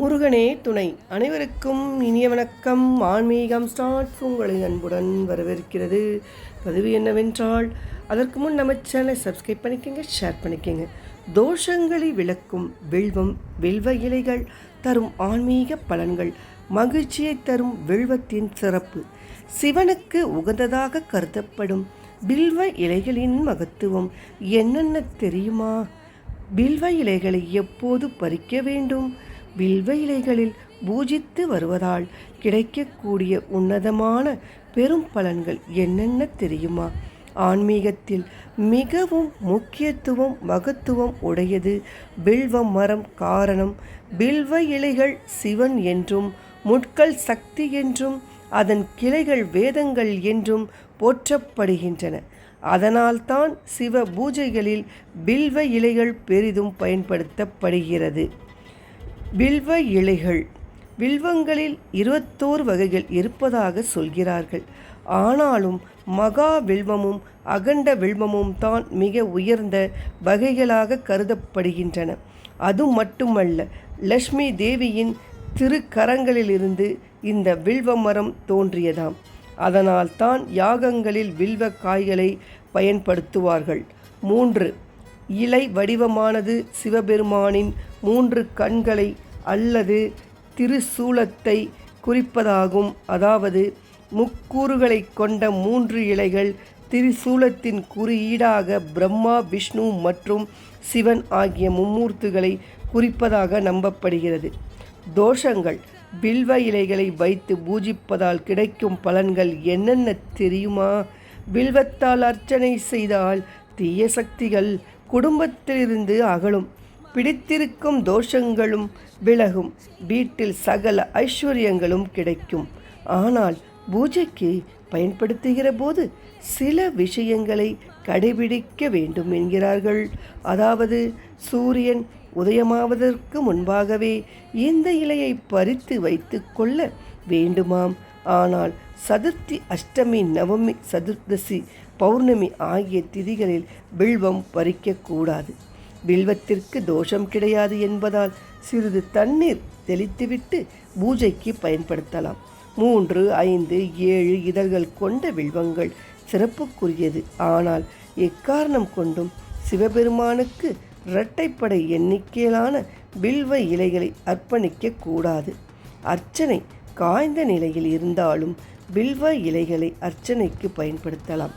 முருகனே துணை. அனைவருக்கும் இனிய வணக்கம். ஆன்மீகம் ஸ்டார்ட். உங்களை அன்புடன் வரவேற்கிறது. பதிவு என்னவென்றால் அதற்கு முன் நம்ம சேனலை சப்ஸ்கிரைப் பண்ணிக்கோங்க ஷேர் பண்ணிக்கோங்க. தோஷங்களை விளக்கும் வில்வம் வில்வ இலைகள் தரும் ஆன்மீக பலன்கள் மகிழ்ச்சியை தரும் வில்வத்தின் சிறப்பு. சிவனுக்கு உகந்ததாக கருதப்படும் வில்வ இலைகளின் மகத்துவம் என்னென்ன தெரியுமா? வில்வ இலைகளை எப்போது பறிக்க வேண்டும்? வில்வ இலைகளில் பூஜித்து வருவதால் கிடைக்கக்கூடிய உன்னதமான பெரும் பலன்கள் என்னென்ன தெரியுமா? ஆன்மீகத்தில் மிகவும் முக்கியத்துவம் மகத்துவம் உடையது பில்வ மரம் காரணம். பில்வ இலைகள் சிவன் என்றும் முட்கள் சக்தி என்றும் அதன் கிளைகள் வேதங்கள் என்றும் போற்றப்படுகின்றன. அதனால்தான் சிவ பூஜைகளில் பில்வ இலைகள் பெரிதும் பயன்படுத்தப்படுகிறது. வில்வ இலைகள். வில்வங்களில் இருபத்தோரு வகைகள் இருப்பதாக சொல்கிறார்கள். ஆனாலும் மகா வில்வமும் அகண்ட வில்வமும் தான் மிக உயர்ந்த வகைகளாக கருதப்படுகின்றன. அது மட்டுமல்ல லக்ஷ்மி தேவியின் திருக்கரங்களிலிருந்து இந்த வில்வ மரம் தோன்றியதாம். அதனால் தான் யாகங்களில் வில்வ காய்களை பயன்படுத்துவார்கள். மூன்று இலை வடிவமானது சிவபெருமானின் மூன்று கண்களை அல்லது திருசூலத்தை குறிப்பதாகும். அதாவது முக்கூறுகளை கொண்ட மூன்று இலைகள் திரிசூலத்தின் குறியீடாக பிரம்மா விஷ்ணு மற்றும் சிவன் ஆகிய மும்மூர்த்துகளை குறிப்பதாக நம்பப்படுகிறது. தோஷங்கள் பில்வ இலைகளை வைத்து பூஜிப்பதால் கிடைக்கும் பலன்கள் என்னென்ன தெரியுமா? வில்வத்தால் அர்ச்சனை செய்தால் தீய சக்திகள் குடும்பத்திலிருந்து அகலும். பிடித்திருக்கும் தோஷங்களும் விலகும். வீட்டில் சகல ஐஸ்வர்யங்களும் கிடைக்கும். ஆனால் பூஜைக்கு பயன்படுத்துகிற போது சில விஷயங்களை கடைபிடிக்க வேண்டும் என்கிறார்கள். அதாவது சூரியன் உதயமாவதற்கு முன்பாகவே இந்த இலையை பறித்து வைத்து கொள்ள வேண்டுமாம். ஆனால் சதுர்த்தி அஷ்டமி நவமி சதுர்தசி பௌர்ணமி ஆகிய திதிகளில் வில்வம் பறிக்கக்கூடாது வில்வத்திற்கு தோஷம் கிடையாது என்பதால் சிறிது தண்ணீர் தெளித்துவிட்டு பூஜைக்கு பயன்படுத்தலாம். மூன்று ஐந்து ஏழு இதழ்கள் கொண்ட வில்வங்கள் சிறப்புக்குரியது. ஆனால் எக்காரணம் கொண்டும் சிவபெருமானுக்கு இரட்டைப்படை எண்ணிக்கையிலான வில்வ இலைகளை அர்ப்பணிக்க கூடாது. அர்ச்சனை காய்ந்த நிலையில் இருந்தாலும் வில்வ இலைகளை அர்ச்சனைக்கு பயன்படுத்தலாம்.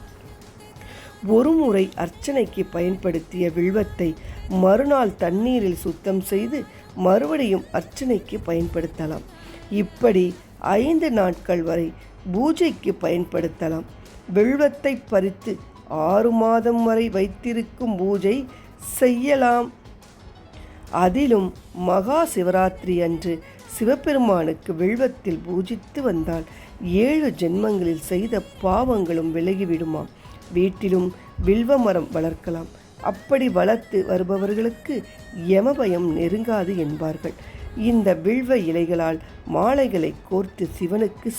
ஒருமுறை அர்ச்சனைக்கு பயன்படுத்திய வில்வத்தை மறுநாள் தண்ணீரில் சுத்தம் செய்து மறுபடியும் அர்ச்சனைக்கு பயன்படுத்தலாம். இப்படி ஐந்து நாட்கள் வரை பூஜைக்கு பயன்படுத்தலாம். வெள்வத்தை பறித்து ஆறு மாதம் வரை வைத்திருக்கும் பூஜை செய்யலாம். அதிலும் மகா சிவராத்திரி அன்று சிவபெருமானுக்கு வெள்வத்தில் பூஜித்து வந்தால் ஏழு ஜென்மங்களில் செய்த பாவங்களும் விலகிவிடுமாம். வீட்டிலும் வில்வ மரம் வளர்க்கலாம். அப்படி வளர்த்து வருபவர்களுக்கு யமபயம் நெருங்காது என்பார்கள். இந்த வில்வ இலைகளால் மாலைகளை கோர்த்து சிவனுக்கு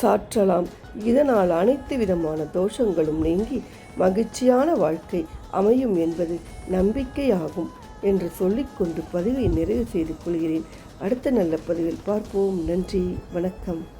சாற்றலாம். இதனால் அனைத்து விதமான தோஷங்களும் நீங்கி மகிழ்ச்சியான வாழ்க்கை அமையும் என்பது நம்பிக்கையாகும் என்று சொல்லிக்கொண்டு பதிவை நிறைவு செய்து கொள்கிறேன். அடுத்த நல்ல பதிவில் பார்ப்போம். நன்றி. வணக்கம்.